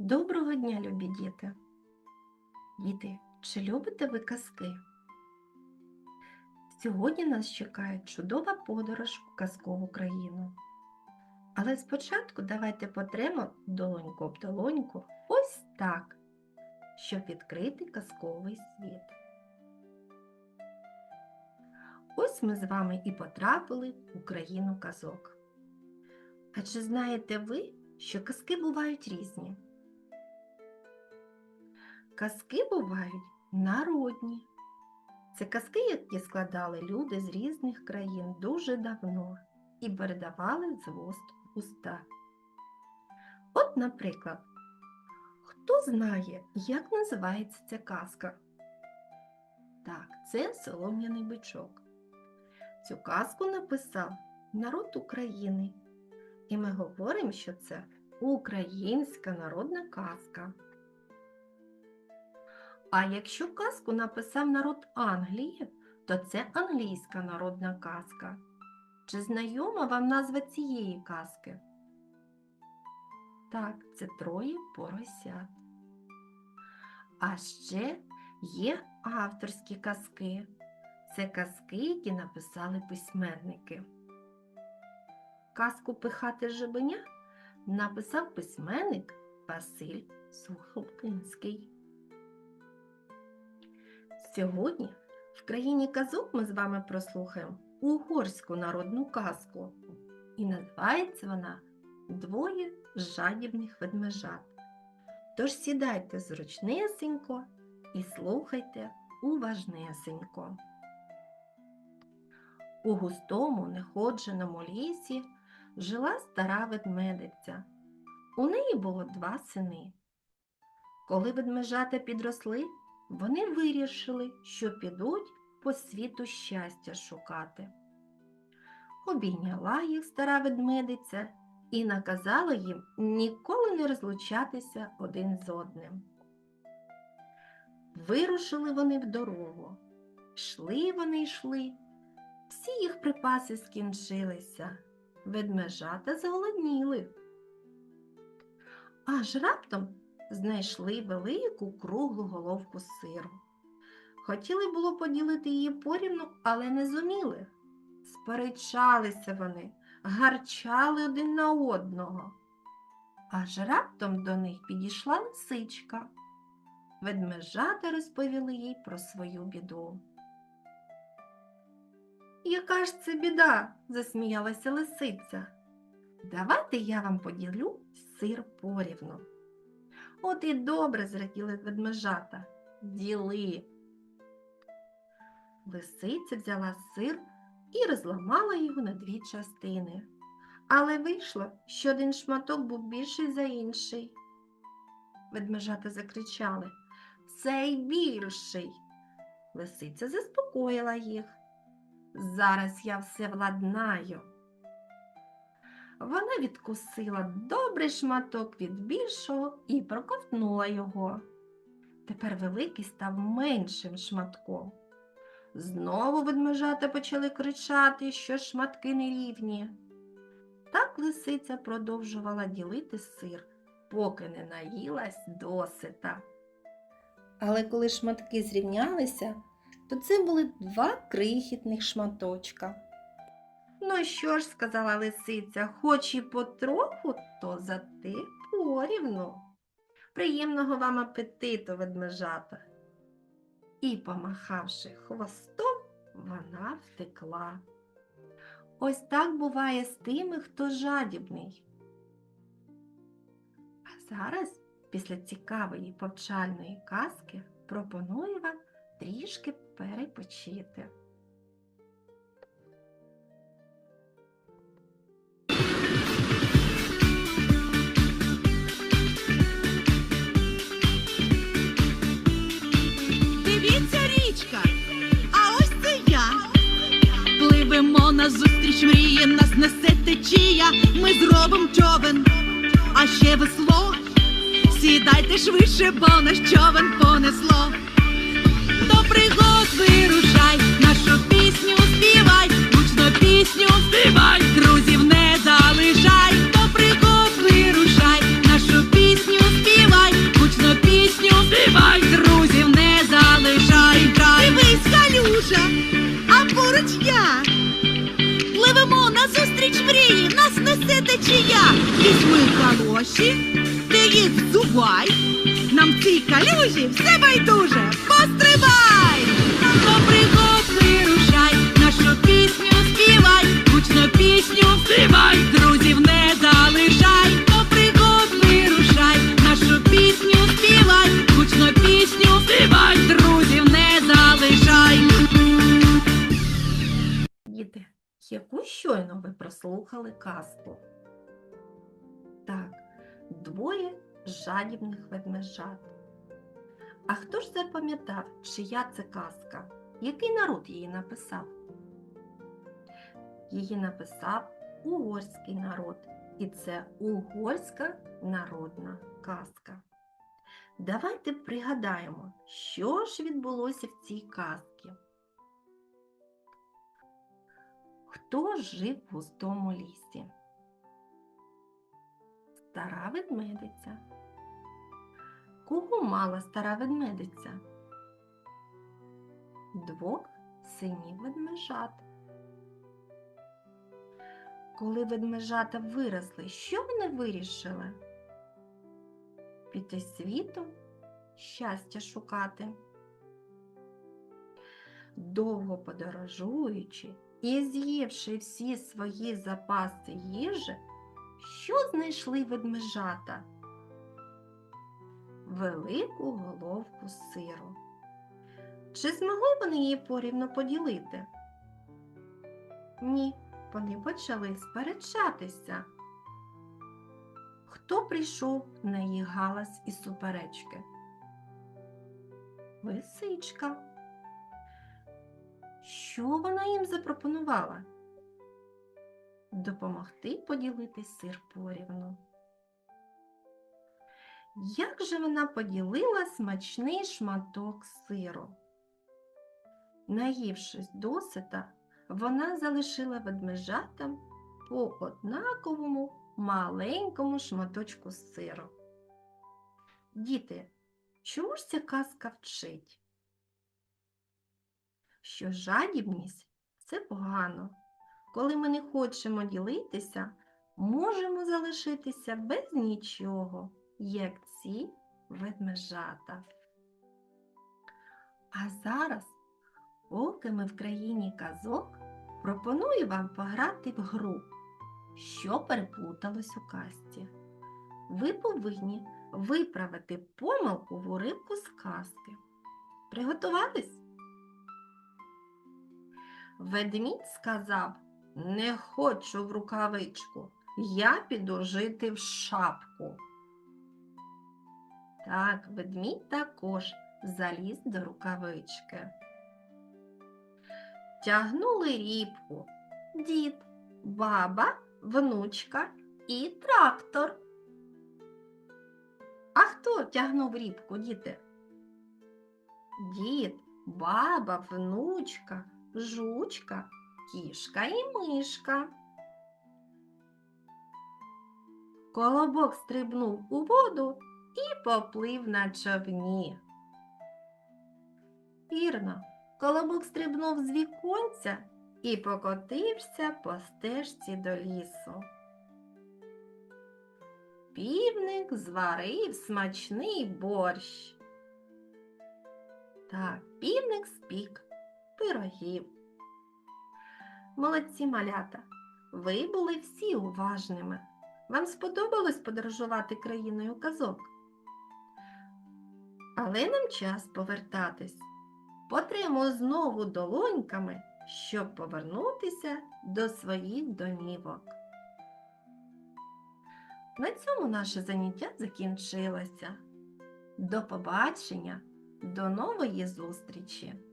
Доброго дня, любі діти! Діти, чи любите ви казки? Сьогодні нас чекає чудова подорож у казкову країну. Але спочатку давайте потремо долоньку об долоньку ось так, щоб відкрити казковий світ. Ось ми з вами і потрапили у країну казок. А чи знаєте ви, що казки бувають різні? Казки бувають народні. Це казки, які складали люди з різних країн дуже давно і передавали з вуст уста. От, наприклад, хто знає, як називається ця казка? Так, це солом'яний бичок. Цю казку написав народ України, і ми говоримо, що це українська народна казка. А якщо казку написав народ Англії, то це англійська народна казка. Чи знайома вам назва цієї казки? Так, це троє поросят. А ще є авторські казки. Це казки, які написали письменники. Казку Пихати жебеня написав письменник Василь Сухопинський. Сьогодні в країні казок ми з вами прослухаємо угорську народну казку. І називається вона Двоє жадібних ведмежат. Тож сідайте зручнесенько і слухайте уважнесенько. У густому неходженому лісі жила стара ведмедиця. У неї було два сини. Коли ведмежата підросли, вони вирішили, що підуть по світу щастя шукати. Обійняла їх стара ведмедиця і наказала їм ніколи не розлучатися один з одним. Вирушили вони в дорогу. Йшли вони йшли. Всі їх припаси скінчилися. Ведмежата зголодніли. Аж раптом знайшли велику круглу головку сиру. Хотіли було поділити її порівну, але не зуміли. Сперечалися вони, гарчали один на одного. Аж раптом до них підійшла лисичка. Ведмежата розповіли їй про свою біду. Яка ж це біда? засміялася лисиця. Давайте я вам поділю сир порівну. От і добре зраділи ведмежата. Діли. Лисиця взяла сир і розламала його на дві частини. Але вийшло, що один шматок був більший за інший. Ведмежата закричали Цей більший. Лисиця заспокоїла їх. Зараз я все владнаю. Вона відкусила добрий шматок від більшого і проковтнула його. Тепер великий став меншим шматком. Знову ведмежата почали кричати, що шматки нерівні. Так лисиця продовжувала ділити сир, поки не наїлась досита. Але коли шматки зрівнялися, то це були два крихітних шматочка. Ну що ж, сказала лисиця, хоч і потроху, то зате порівну. Приємного вам апетиту, ведмежата. І, помахавши хвостом, вона втекла. Ось так буває з тими, хто жадібний. А зараз, після цікавої повчальної казки, пропоную вам трішки перепочити. Ліч мріє нас несе течія, ми зробимо човен, а ще весло, сідайте швидше, бо наш човен понесло. До пригод вирушай, нашу пісню співай, гучно пісню співай, друзів не залишай, до пригод вирушай, нашу пісню співай, гучно пісню співай, друзів не залишай, Дивись, калюжа, а поруч я. Зустріч мрії нас несе течія. Візьми калоші, ти їх взувай, нам цій калюжі все байдуже. Постривай! Попригод! Щойно ви прослухали казку? Так, двоє жадібних ведмежат. А хто ж запам'ятав, чия це казка? Який народ її написав? Її написав угорський народ, і це угорська народна казка. Давайте пригадаємо, що ж відбулося в цій казці. Хто жив в густому лісі? Стара ведмедиця. Кого мала стара ведмедиця? Двох синів ведмежат. Коли ведмежата виросли, що вони вирішили? Піти світом, щастя шукати. Довго подорожуючи і з'ївши всі свої запаси їжі, що знайшли ведмежата? Велику головку сиру. Чи змогли вони її порівно поділити? Ні, вони почали сперечатися. Хто прийшов на їх галас і суперечки? Лисичка. Що вона їм запропонувала? Допомогти поділити сир порівну. Як же вона поділила смачний шматок сиру? Наївшись досита, вона залишила ведмежатам по однаковому маленькому шматочку сиру. Діти, чому ж ця казка вчить? Що жадібність це погано. Коли ми не хочемо ділитися, можемо залишитися без нічого, як ці ведмежата. А зараз, поки ми в країні казок, пропоную вам пограти в гру, що переплуталось у казці. Ви повинні виправити помилку в уривку з казки. Приготувались? Ведмідь сказав, не хочу в рукавичку, я піду жити в шапку. Так, ведмідь також заліз до рукавички. Тягнули рібку дід, баба, внучка і трактор. А хто тягнув рібку, діти? Дід, баба, внучка, жучка, кішка і мишка. Колобок стрибнув у воду і поплив на човні. Вірно, колобок стрибнув з віконця і покотився по стежці до лісу. Півник зварив смачний борщ. Так, півник спік пирогів. Молодці малята, ви були всі уважними. Вам сподобалось подорожувати країною казок? Але нам час повертатись. Потримо знову долоньками, щоб повернутися до своїх домівок. На цьому наше заняття закінчилося. До побачення, до нової зустрічі!